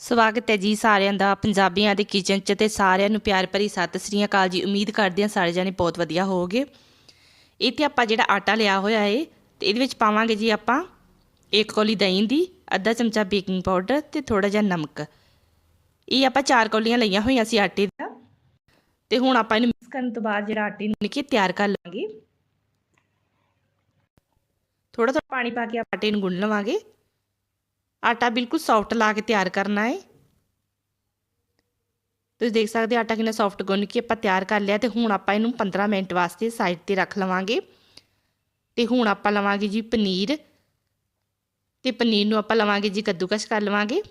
ਸਵਾਗਤ ਹੈ ਜੀ ਸਾਰਿਆਂ ਦਾ ਪੰਜਾਬੀਆਂ ਦੇ ਕਿਚਨ 'ਚ ਤੇ ਸਾਰਿਆਂ ਨੂੰ ਪਿਆਰ ਭਰੀ ਸਤਿ ਸ੍ਰੀ ਅਕਾਲ ਜੀ। ਉਮੀਦ ਕਰਦੇ ਹਾਂ ਸਾਰੇ ਜਾਣੇ ਬਹੁਤ ਵਧੀਆ ਹੋਵੋਗੇ। ਇੱਥੇ ਆਪਾਂ ਜਿਹੜਾ ਆਟਾ ਲਿਆ ਹੋਇਆ ਏ, ਤੇ ਇਹਦੇ ਵਿੱਚ ਪਾਵਾਂਗੇ ਜੀ ਆਪਾਂ ਇੱਕ ਕੌਲੀ ਦਹੀਂ ਦੀ, ਅੱਧਾ ਚਮਚਾ ਬੇਕਿੰਗ ਪਾਊਡਰ ਤੇ ਥੋੜਾ ਜਿਹਾ ਨਮਕ। ਇਹ ਆਪਾਂ ਚਾਰ ਕੌਲੀਆਂ ਲਈਆਂ ਹੋਈਆਂ ਸੀ ਆਟੇ ਦਾ ਤੇ ਹੁਣ ਆਪਾਂ ਇਹਨੂੰ ਮਿਕਸ ਕਰਨ ਤੋਂ ਬਾਅਦ ਜਿਹੜਾ ਆਟੇ ਨੂੰ ਕੇ ਤਿਆਰ ਕਰ ਲਵਾਂਗੇ ਥੋੜਾ ਥੋੜਾ ਪਾਣੀ ਪਾ ਕੇ ਆਟੇ ਨੂੰ ਗੁੰਨ ਲਵਾਂਗੇ। ਆਟਾ ਬਿਲਕੁਲ ਸੌਫਟ ਲਾ ਕੇ ਤਿਆਰ ਕਰਨਾ ਹੈ। ਤੁਸੀਂ ਦੇਖ ਸਕਦੇ ਆਟਾ ਕਿੰਨਾ ਸੌਫਟ ਗੁੰਨ ਕੇ ਆਪਾਂ ਤਿਆਰ ਕਰ ਲਿਆ ਤੇ ਹੁਣ ਆਪਾਂ ਇਹਨੂੰ 15 ਮਿੰਟ ਵਾਸਤੇ ਸਾਈਡ ਤੇ ਰੱਖ ਲਵਾਂਗੇ। ਤੇ ਹੁਣ ਆਪਾਂ ਲਵਾਂਗੇ ਜੀ ਪਨੀਰ। ਤੇ ਪਨੀਰ ਨੂੰ ਆਪਾਂ ਲਵਾਂਗੇ ਜੀ ਕੱਦੂਕਸ਼ ਕਰ ਲਵਾਂਗੇ।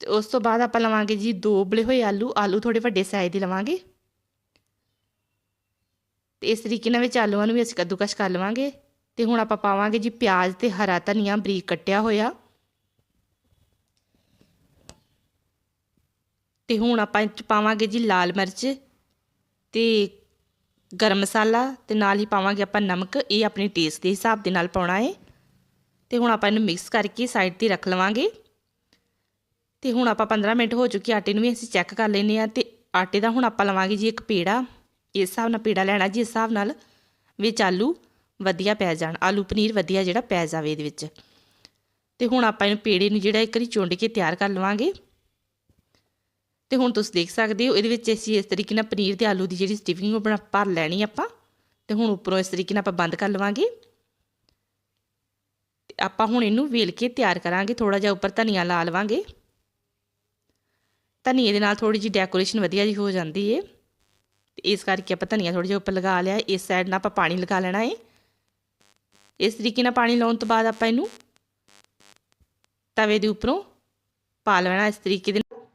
ਤੇ ਉਸ ਤੋਂ ਬਾਅਦ ਆਪਾਂ ਲਵਾਂਗੇ ਜੀ ਦੋ ਉਬਲੇ ਹੋਏ ਆਲੂ। ਆਲੂ ਥੋੜੇ ਵੱਡੇ ਸਾਈਜ਼ ਦੇ ਲਵਾਂਗੇ। ਤੇ ਇਸ ਤਰੀਕੇ ਨਾਲ ਵਿੱਚ ਆਲੂਆਂ ਨੂੰ ਵੀ ਅਸੀਂ ਕੱਦੂਕਸ਼ ਕਰ ਲਵਾਂਗੇ। ਤੇ ਹੁਣ ਆਪਾਂ ਪਾਵਾਂਗੇ ਜੀ ਪਿਆਜ਼ ਤੇ ਹਰਾ ਧਨੀਆ ਬਰੀਕ ਕੱਟਿਆ ਹੋਇਆ। ਤੇ ਹੁਣ ਆਪਾਂ ਇਹ 'ਚ ਪਾਵਾਂਗੇ ਜੀ ਲਾਲ ਮਿਰਚ ਤੇ ਗਰਮ ਮਸਾਲਾ ਤੇ ਨਾਲ ਹੀ ਪਾਵਾਂਗੇ ਆਪਾਂ ਨਮਕ, ਇਹ ਆਪਣੇ ਟੇਸਟ ਦੇ ਹਿਸਾਬ ਦੇ ਨਾਲ ਪਾਉਣਾ ਹੈ ਤੇ ਹੁਣ ਆਪਾਂ ਇਹਨੂੰ ਮਿਕਸ ਕਰਕੇ ਸਾਈਡ ਤੇ ਰੱਖ ਲਵਾਂਗੇ। ਤੇ ਹੁਣ ਆਪਾਂ 15 ਮਿੰਟ ਹੋ ਚੁੱਕੇ ਆਟੇ ਨੂੰ ਵੀ ਅਸੀਂ ਚੈੱਕ ਕਰ ਲੈਨੇ ਆ ਤੇ ਆਟੇ ਦਾ ਹੁਣ ਆਪਾਂ ਲਵਾਂਗੇ ਜੀ ਇੱਕ ਪੇੜਾ। ਇਸ ਹਿਸਾਬ ਨਾਲ ਪੇੜਾ ਲੈਣਾ ਜੀ, ਇਸ ਹਿਸਾਬ ਨਾਲ ਵਿੱਚ ਆਲੂ ਵਧੀਆ ਪੈ ਜਾਣ। ਆਲੂ ਪਨੀਰ ਵਧੀਆ ਜਿਹੜਾ ਪੈ ਜਾਵੇ ਇਹਦੇ ਵਿੱਚ। ਤੇ ਹੁਣ ਆਪਾਂ ਇਹਨੂੰ ਪੇੜੇ ਨੂੰ ਜਿਹੜਾ ਇੱਕ ਵਾਰੀ ਚੁੰਡ ਕੇ ਤਿਆਰ ਕਰ ਲਵਾਂਗੇ। ਤੇ ਹੁਣ ਤੁਸੀਂ ਦੇਖ ਸਕਦੇ ਹੋ, ਇਹਦੇ ਵਿੱਚ ਅਸੀਂ ਇਸ ਤਰੀਕੇ ਨਾਲ ਪਨੀਰ ਤੇ ਆਲੂ ਦੀ ਜਿਹੜੀ ਸਟੀਫਿੰਗ ਉਹ ਬਣਾ, ਭਰ ਲੈਣੀ ਆਪਾਂ। ਤੇ ਹੁਣ ਉੱਪਰੋਂ ਇਸ ਤਰੀਕੇ ਨਾਲ ਆਪਾਂ ਬੰਦ ਕਰ ਲਵਾਂਗੇ। ਤੇ ਆਪਾਂ ਹੁਣ ਇਹਨੂੰ ਵੇਲ ਕੇ ਤਿਆਰ ਕਰਾਂਗੇ। ਥੋੜਾ ਜਿਹਾ ਉੱਪਰ ਧਨੀਆ ਲਾ ਲਵਾਂਗੇ। ਧਨੀਏ ਦੇ ਨਾਲ ਥੋੜੀ ਜਿਹੀ ਡੈਕੋਰੇਸ਼ਨ ਵਧੀਆ ਜੀ ਹੋ ਜਾਂਦੀ ਏ। ਤੇ ਇਸ ਕਰਕੇ ਆਪਾਂ ਧਨੀਆ ਥੋੜਾ ਜਿਹਾ ਉੱਪਰ ਲਗਾ ਲਿਆ। ਇਸ ਸਾਈਡ ਨਾਲ ਆਪਾਂ ਪਾਣੀ ਲਗਾ ਲੈਣਾ ਏ। ਇਸ ਤਰੀਕੇ ਨਾਲ ਪਾਣੀ ਲਾਉਣ ਤੋਂ ਬਾਅਦ ਆਪਾਂ ਇਹਨੂੰ ਤਵੇ ਦੇ ਉੱਪਰੋਂ ਪਾ ਲੈਣਾ ਇਸ ਤਰੀਕੇ ਦੇ ਨਾਲ।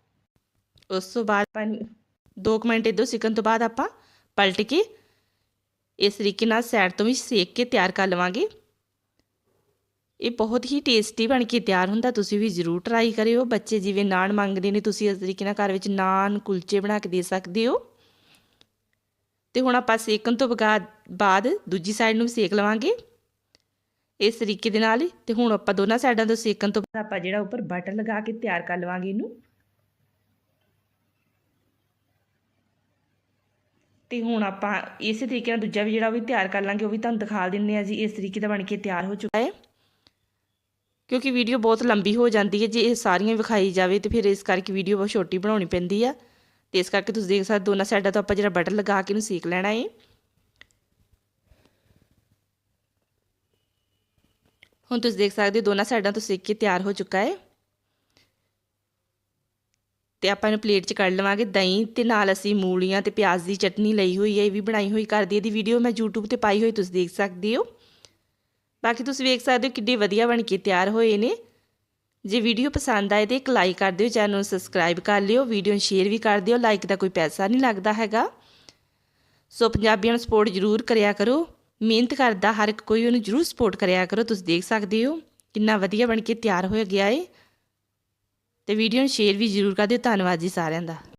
ਉਸ ਤੋਂ ਬਾਅਦ ਆਪਾਂ ਇਹਨੂੰ 2 ਮਿੰਟ ਇਦੋਂ ਸਿੱਕਣ ਤੋਂ ਬਾਅਦ ਆਪਾਂ ਪਲਟ ਕੇ ਇਸ ਤਰੀਕੇ ਨਾਲ ਸਾਈਡ ਤੋਂ ਵੀ ਸੇਕ ਕੇ ਤਿਆਰ ਕਰ ਲਵਾਂਗੇ। ਇਹ ਬਹੁਤ ਹੀ ਟੇਸਟੀ ਬਣ ਕੇ ਤਿਆਰ ਹੁੰਦਾ, ਤੁਸੀਂ ਵੀ ਜ਼ਰੂਰ ਟਰਾਈ ਕਰਿਓ। ਬੱਚੇ ਜਿਵੇਂ ਨਾਨ ਮੰਗਦੇ ਨੇ, ਤੁਸੀਂ ਇਸ ਤਰੀਕੇ ਨਾਲ ਘਰ ਵਿੱਚ ਨਾਨ, ਕੁਲਚੇ ਬਣਾ ਕੇ ਦੇ ਸਕਦੇ ਹੋ। ਤੇ ਹੁਣ ਆਪਾਂ ਸੇਕਣ ਤੋਂ ਬਾਅਦ ਦੂਜੀ ਸਾਈਡ ਨੂੰ ਵੀ ਸੇਕ ਲਵਾਂਗੇ। ਇਸ ਤਰੀਕੇ ਦੇ ਨਾਲ ਹੀ, ਤੇ ਹੁਣ ਆਪਾਂ ਦੋਨਾਂ ਸਾਈਡਾਂ ਤੋਂ ਸੇਕਣ ਤੋਂ ਬਾਅਦ ਆਪਾਂ ਜਿਹੜਾ ਉੱਪਰ ਬਟਰ ਲਗਾ ਕੇ ਤਿਆਰ ਕਰ ਲਵਾਂਗੇ ਇਹਨੂੰ। ਤੇ ਹੁਣ ਆਪਾਂ ਇਸੇ ਤਰੀਕੇ ਨਾਲ ਦੂਜਾ ਵੀ ਜਿਹੜਾ ਉਹ ਵੀ ਤਿਆਰ ਕਰ ਲਾਂਗੇ, ਉਹ ਵੀ ਤੁਹਾਨੂੰ ਦਿਖਾ ਦਿੰਨੇ ਆ ਜੀ, ਇਸ ਤਰੀਕੇ ਦਾ ਬਣ ਕੇ ਤਿਆਰ ਹੋ ਚੁੱਕਾ ਹੈ। ਕਿਉਂਕਿ ਵੀਡੀਓ ਬਹੁਤ ਲੰਬੀ ਹੋ ਜਾਂਦੀ ਹੈ, ਜੇ ਇਹ ਸਾਰੀਆਂ ਵਿਖਾਈ ਜਾਵੇ ਤੇ ਫਿਰ ਇਸ ਕਰਕੇ ਵੀਡੀਓ ਬਹੁਤ ਛੋਟੀ ਬਣਾਉਣੀ ਪੈਂਦੀ ਆ। ਤੇ ਇਸ ਕਰਕੇ ਤੁਸੀਂ ਦੇਖ ਸਕਦੇ ਦੋਨਾਂ ਸਾਈਡਾਂ ਤੋਂ ਆਪਾਂ ਜਿਹੜਾ ਬਟਰ ਲਗਾ ਕੇ ਇਹਨੂੰ ਸੇਕ ਲੈਣਾ ਹੈ। ਹੁਣ ਤੁਸੀਂ ਦੇਖ ਸਕਦੇ ਹੋ ਦੋਨਾਂ ਸਾਈਡਾਂ ਤੋਂ ਸੇਕ ਕੇ ਤਿਆਰ ਹੋ ਚੁੱਕਾ ਹੈ। ਤੇ ਆਪਾਂ ਇਹਨੂੰ ਪਲੇਟ 'ਚ ਕੱਢ ਲਵਾਂਗੇ। ਦਹੀਂ ਤੇ ਨਾਲ ਅਸੀਂ ਮੂਲੀਆਂ ਤੇ ਪਿਆਜ਼ ਦੀ ਚਟਨੀ ਲਈ ਹੋਈ ਹੈ, ਇਹ ਵੀ ਬਣਾਈ ਹੋਈ ਕਰਦੀ ਇਹਦੀ ਵੀਡੀਓ ਮੈਂ YouTube ਤੇ ਪਾਈ ਹੋਈ, ਤੁਸੀਂ ਦੇਖ ਸਕਦੇ ਹੋ। ਬਾਕੀ ਤੁਸੀਂ ਵੇਖ ਸਕਦੇ ਹੋ ਕਿੱਡੇ ਵਧੀਆ ਬਣ ਕੇ ਤਿਆਰ ਹੋਏ ਨੇ। ਜੇ ਵੀਡੀਓ ਪਸੰਦ ਆਏ ਤੇ ਇੱਕ ਲਾਈਕ ਕਰ ਦਿਓ ਚੈਨਲ ਨੂੰ ਸਬਸਕ੍ਰਾਈਬ ਕਰ ਲਿਓ। ਵੀਡੀਓ ਨੂੰ ਸ਼ੇਅਰ ਵੀ ਕਰ ਦਿਓ। ਲਾਈਕ ਦਾ ਕੋਈ ਪੈਸਾ ਨਹੀਂ ਲੱਗਦਾ ਹੈਗਾ। ਸੋ ਪੰਜਾਬੀਆਂ ਨੂੰ ਸਪੋਰਟ ਜ਼ਰੂਰ ਕਰਿਆ ਕਰੋ। ਮਿਹਨਤ ਕਰਦਾ, ਹਰ ਇੱਕ ਕੋਈ ਉਹਨੂੰ ਜ਼ਰੂਰ ਸਪੋਰਟ ਕਰਿਆ ਕਰੋ, ਤੁਸੀਂ ਦੇਖ ਸਕਦੇ ਹੋ, ਕਿੰਨਾ ਵਧੀਆ ਬਣ ਕੇ ਤਿਆਰ ਹੋ ਗਿਆ ਏ। ਤੇ ਵੀਡੀਓ ਨੂੰ ਸ਼ੇਅਰ ਵੀ ਜ਼ਰੂਰ ਕਰ ਦਿਓ। ਧੰਨਵਾਦ ਜੀ ਸਾਰਿਆਂ ਦਾ।